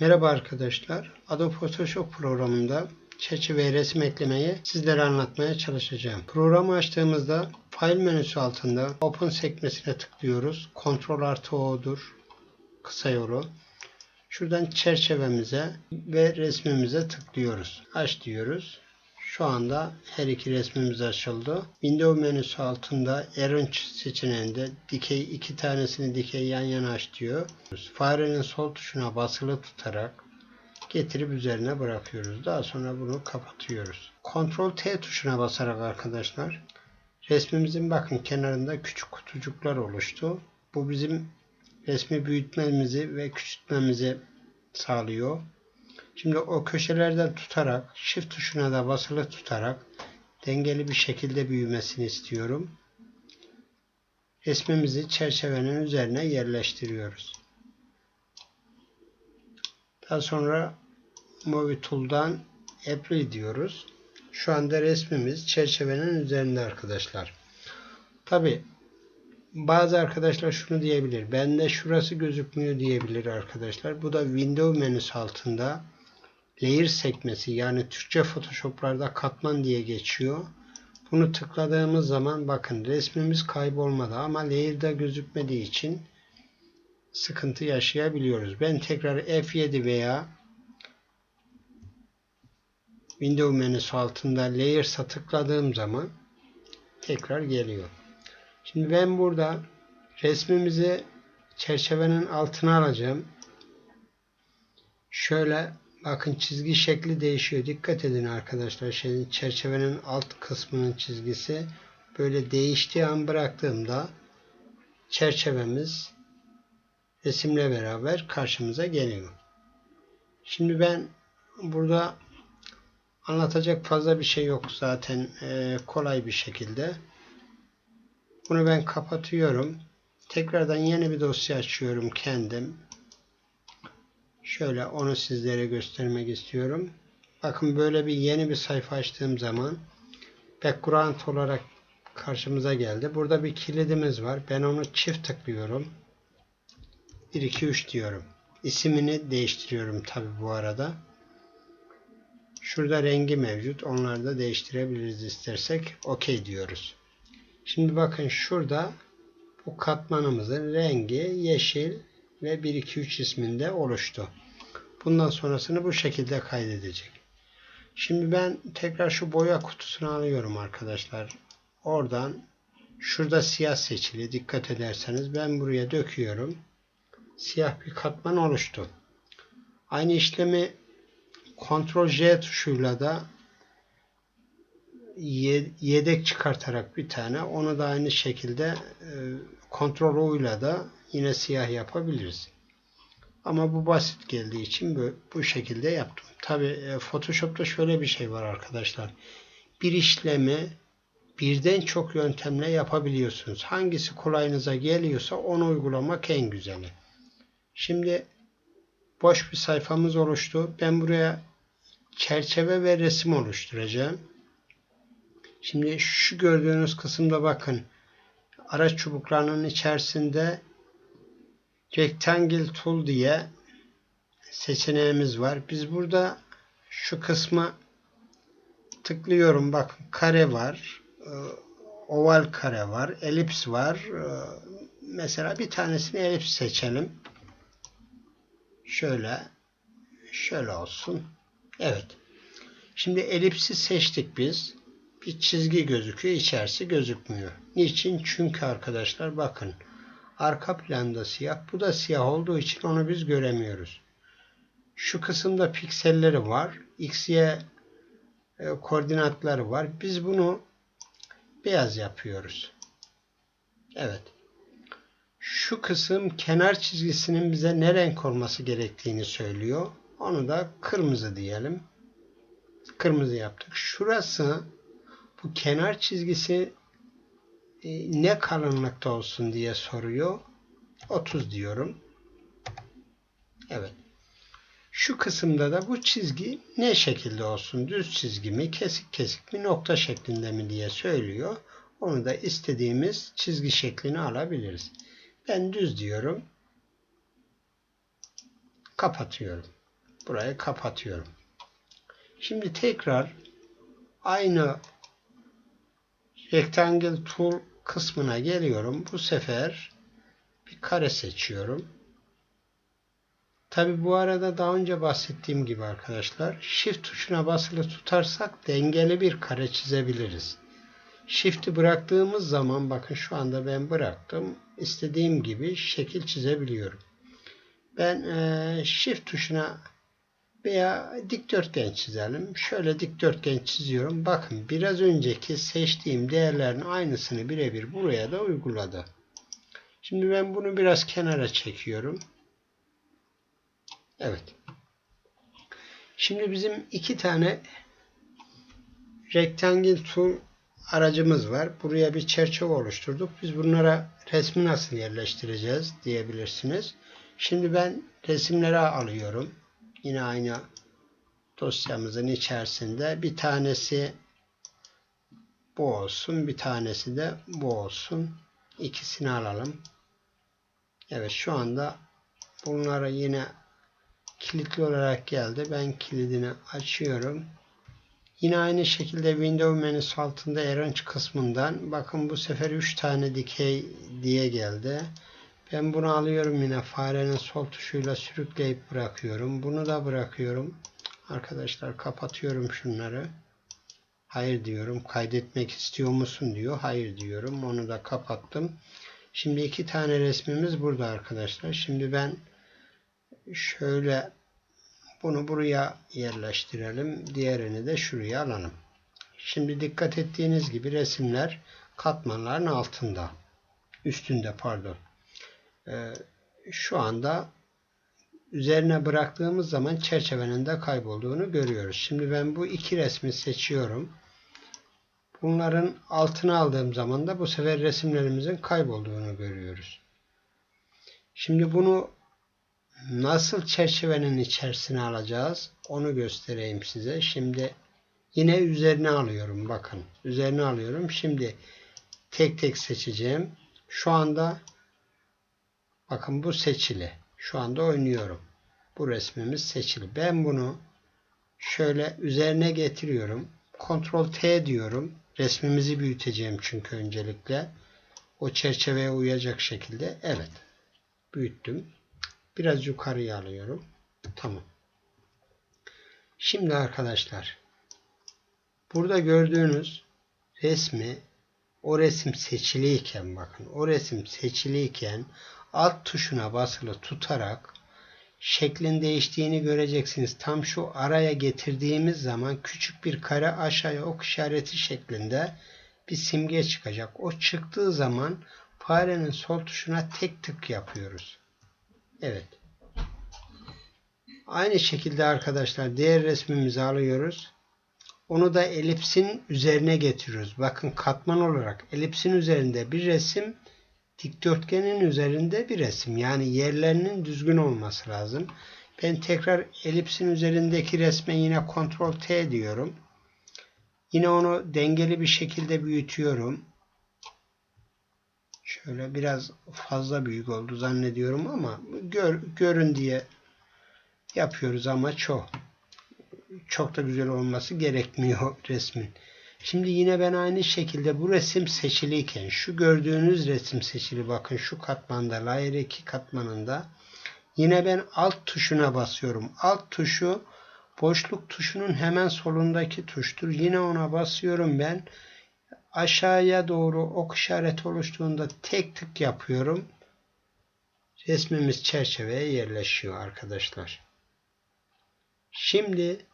Merhaba arkadaşlar. Adobe Photoshop programında çerçeve resim eklemeyi sizlere anlatmaya çalışacağım. Programı açtığımızda File menüsü altında Open sekmesine tıklıyoruz. Ctrl artı O'dur. Kısa yolu. Şuradan çerçevemize ve resmimize tıklıyoruz. Aç diyoruz. Şu anda her iki resmimiz açıldı. Window menüsü altında Arrange seçeneğinde dikey iki tanesini dikey yan yana aç diyor. Farenin sol tuşuna basılı tutarak getirip üzerine bırakıyoruz. Daha sonra bunu kapatıyoruz. Ctrl T tuşuna basarak arkadaşlar resmimizin bakın kenarında küçük kutucuklar oluştu. Bu bizim resmi büyütmemizi ve küçültmemizi sağlıyor. Şimdi o köşelerden tutarak Shift tuşuna da basılı tutarak dengeli bir şekilde büyümesini istiyorum. Resmimizi çerçevenin üzerine yerleştiriyoruz. Daha sonra Movie Tool'dan Apply diyoruz. Şu anda resmimiz çerçevenin üzerinde arkadaşlar. Tabi bazı arkadaşlar şunu diyebilir. Bende şurası gözükmüyor diyebilir arkadaşlar. Bu da Window menüsü altında Layer sekmesi yani Türkçe Photoshop'larda katman diye geçiyor. Bunu tıkladığımız zaman bakın resmimiz kaybolmadı ama layer'da gözükmediği için sıkıntı yaşayabiliyoruz. Ben tekrar F7 veya Window menüsü altında Layers'a tıkladığım zaman tekrar geliyor. Şimdi ben burada resmimizi çerçevenin altına alacağım. Şöyle bakın çizgi şekli değişiyor. Dikkat edin arkadaşlar. Şeyin, çerçevenin alt kısmının çizgisi böyle değiştiği an bıraktığımda çerçevemiz resimle beraber karşımıza geliyor. Şimdi ben burada anlatacak fazla bir şey yok zaten e, kolay bir şekilde. Bunu ben kapatıyorum. Tekrardan yeni bir dosya açıyorum kendim. Şöyle onu sizlere göstermek istiyorum. Bakın böyle bir yeni bir sayfa açtığım zaman background olarak karşımıza geldi. Burada bir kilidimiz var. Ben onu çift tıklıyorum. 1 2 3 diyorum. İsmini değiştiriyorum tabi bu arada. Şurada rengi mevcut. Onları da değiştirebiliriz istersek. OK diyoruz. Şimdi bakın şurada bu katmanımızın rengi yeşil ve 1 2 3 isminde oluştu. Bundan sonrasını bu şekilde kaydedecek. Şimdi ben tekrar şu boya kutusunu alıyorum arkadaşlar. Oradan şurada siyah seçili. Dikkat ederseniz ben buraya döküyorum. Siyah bir katman oluştu. Aynı işlemi Ctrl J tuşuyla da yedek çıkartarak bir tane onu da aynı şekilde Ctrl O ile da yine siyah yapabiliriz. Ama bu basit geldiği için bu, bu şekilde yaptım. Tabi Photoshop'ta şöyle bir şey var arkadaşlar. Bir işlemi birden çok yöntemle yapabiliyorsunuz. Hangisi kolayınıza geliyorsa onu uygulamak en güzeli. Şimdi boş bir sayfamız oluştu. Ben buraya çerçeve ve resim oluşturacağım. Şimdi şu gördüğünüz kısımda bakın araç çubuklarının içerisinde Rectangle Tool diye seçeneğimiz var. Biz burada şu kısma tıklıyorum. Bakın kare var. Oval kare var. Elips var. Mesela bir tanesini elips seçelim. Şöyle şöyle olsun. Evet. Şimdi elipsi seçtik biz. Bir çizgi gözüküyor. içerisi gözükmüyor. Niçin? Çünkü arkadaşlar bakın. Arka planda siyah. Bu da siyah olduğu için onu biz göremiyoruz. Şu kısımda pikselleri var. X, Y e, koordinatları var. Biz bunu beyaz yapıyoruz. Evet. Şu kısım kenar çizgisinin bize ne renk olması gerektiğini söylüyor. Onu da kırmızı diyelim. Kırmızı yaptık. Şurası bu kenar çizgisi ne kalınlıkta olsun diye soruyor. 30 diyorum. Evet. Şu kısımda da bu çizgi ne şekilde olsun? Düz çizgi mi, kesik kesik mi, nokta şeklinde mi diye söylüyor. Onu da istediğimiz çizgi şeklini alabiliriz. Ben düz diyorum. Kapatıyorum. burayı kapatıyorum. Şimdi tekrar aynı Rectangle Tool kısmına geliyorum. Bu sefer bir kare seçiyorum. Tabi bu arada daha önce bahsettiğim gibi arkadaşlar Shift tuşuna basılı tutarsak dengeli bir kare çizebiliriz. Shift'i bıraktığımız zaman bakın şu anda ben bıraktım. istediğim gibi şekil çizebiliyorum. Ben e, Shift tuşuna veya dikdörtgen çizelim. Şöyle dikdörtgen çiziyorum. Bakın biraz önceki seçtiğim değerlerin aynısını birebir buraya da uyguladı. Şimdi ben bunu biraz kenara çekiyorum. Evet. Şimdi bizim iki tane Rectangle Tool aracımız var. Buraya bir çerçeve oluşturduk. Biz bunlara resmi nasıl yerleştireceğiz diyebilirsiniz. Şimdi ben resimleri alıyorum. Yine aynı dosyamızın içerisinde bir tanesi bu olsun. Bir tanesi de bu olsun. İkisini alalım. Evet şu anda bunları yine kilitli olarak geldi. Ben kilidini açıyorum. Yine aynı şekilde Windows menüsü altında Arrange kısmından bakın bu sefer 3 tane dikey diye geldi. Ben bunu alıyorum yine farenin sol tuşuyla sürükleyip bırakıyorum. Bunu da bırakıyorum. Arkadaşlar kapatıyorum şunları. Hayır diyorum. Kaydetmek istiyor musun diyor. Hayır diyorum. Onu da kapattım. Şimdi iki tane resmimiz burada arkadaşlar. Şimdi ben şöyle bunu buraya yerleştirelim. Diğerini de şuraya alalım. Şimdi dikkat ettiğiniz gibi resimler katmanların altında. Üstünde pardon. Ee, şu anda üzerine bıraktığımız zaman çerçevenin de kaybolduğunu görüyoruz. Şimdi ben bu iki resmi seçiyorum. Bunların altına aldığım zaman da bu sefer resimlerimizin kaybolduğunu görüyoruz. Şimdi bunu nasıl çerçevenin içerisine alacağız onu göstereyim size. Şimdi yine üzerine alıyorum. Bakın üzerine alıyorum. Şimdi tek tek seçeceğim. Şu anda bakın bu seçili. Şu anda oynuyorum. Bu resmimiz seçili. Ben bunu şöyle üzerine getiriyorum. Ctrl T diyorum. Resmimizi büyüteceğim çünkü öncelikle. O çerçeveye uyacak şekilde. Evet. Büyüttüm. Biraz yukarıya alıyorum. Tamam. Şimdi arkadaşlar burada gördüğünüz resmi o resim seçiliyken bakın o resim seçiliyken alt tuşuna basılı tutarak şeklin değiştiğini göreceksiniz. Tam şu araya getirdiğimiz zaman küçük bir kare aşağıya ok işareti şeklinde bir simge çıkacak. O çıktığı zaman farenin sol tuşuna tek tık yapıyoruz. Evet. Aynı şekilde arkadaşlar diğer resmimizi alıyoruz. Onu da elipsin üzerine getiriyoruz. Bakın katman olarak elipsin üzerinde bir resim, dikdörtgenin üzerinde bir resim. Yani yerlerinin düzgün olması lazım. Ben tekrar elipsin üzerindeki resme yine Ctrl T diyorum. Yine onu dengeli bir şekilde büyütüyorum. Şöyle biraz fazla büyük oldu zannediyorum ama gör, görün diye yapıyoruz ama çok çok da güzel olması gerekmiyor resmin. Şimdi yine ben aynı şekilde bu resim seçiliyken şu gördüğünüz resim seçili bakın şu katmanda layer 2 katmanında yine ben alt tuşuna basıyorum. Alt tuşu boşluk tuşunun hemen solundaki tuştur. Yine ona basıyorum ben. Aşağıya doğru ok işareti oluştuğunda tek tık yapıyorum. Resmimiz çerçeveye yerleşiyor arkadaşlar. Şimdi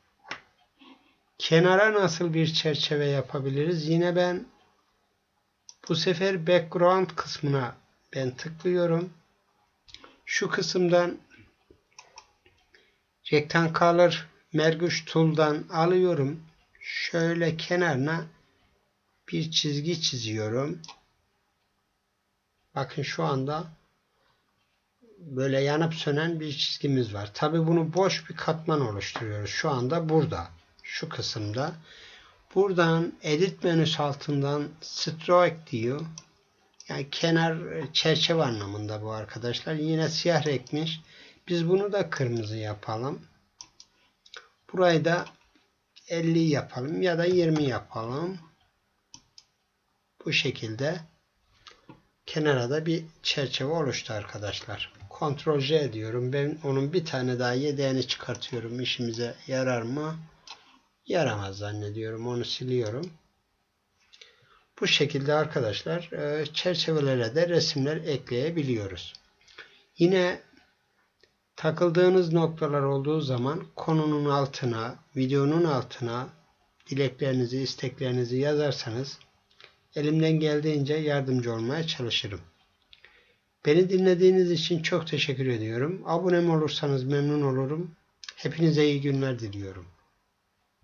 kenara nasıl bir çerçeve yapabiliriz? Yine ben bu sefer background kısmına ben tıklıyorum. Şu kısımdan Rectangular Merguç Tool'dan alıyorum. Şöyle kenarına bir çizgi çiziyorum. Bakın şu anda böyle yanıp sönen bir çizgimiz var. Tabi bunu boş bir katman oluşturuyoruz. Şu anda burada. Şu kısımda. Buradan edit menüsü altından stroke diyor. Yani kenar çerçeve anlamında bu arkadaşlar. Yine siyah renkmiş. Biz bunu da kırmızı yapalım. Burayı da 50 yapalım ya da 20 yapalım. Bu şekilde kenara da bir çerçeve oluştu arkadaşlar. Ctrl J diyorum. Ben onun bir tane daha yedeğini çıkartıyorum. İşimize yarar mı? Yaramaz zannediyorum. Onu siliyorum. Bu şekilde arkadaşlar e, çerçevelere de resimler ekleyebiliyoruz. Yine takıldığınız noktalar olduğu zaman konunun altına, videonun altına dileklerinizi, isteklerinizi yazarsanız elimden geldiğince yardımcı olmaya çalışırım. Beni dinlediğiniz için çok teşekkür ediyorum. Abonem olursanız memnun olurum. Hepinize iyi günler diliyorum.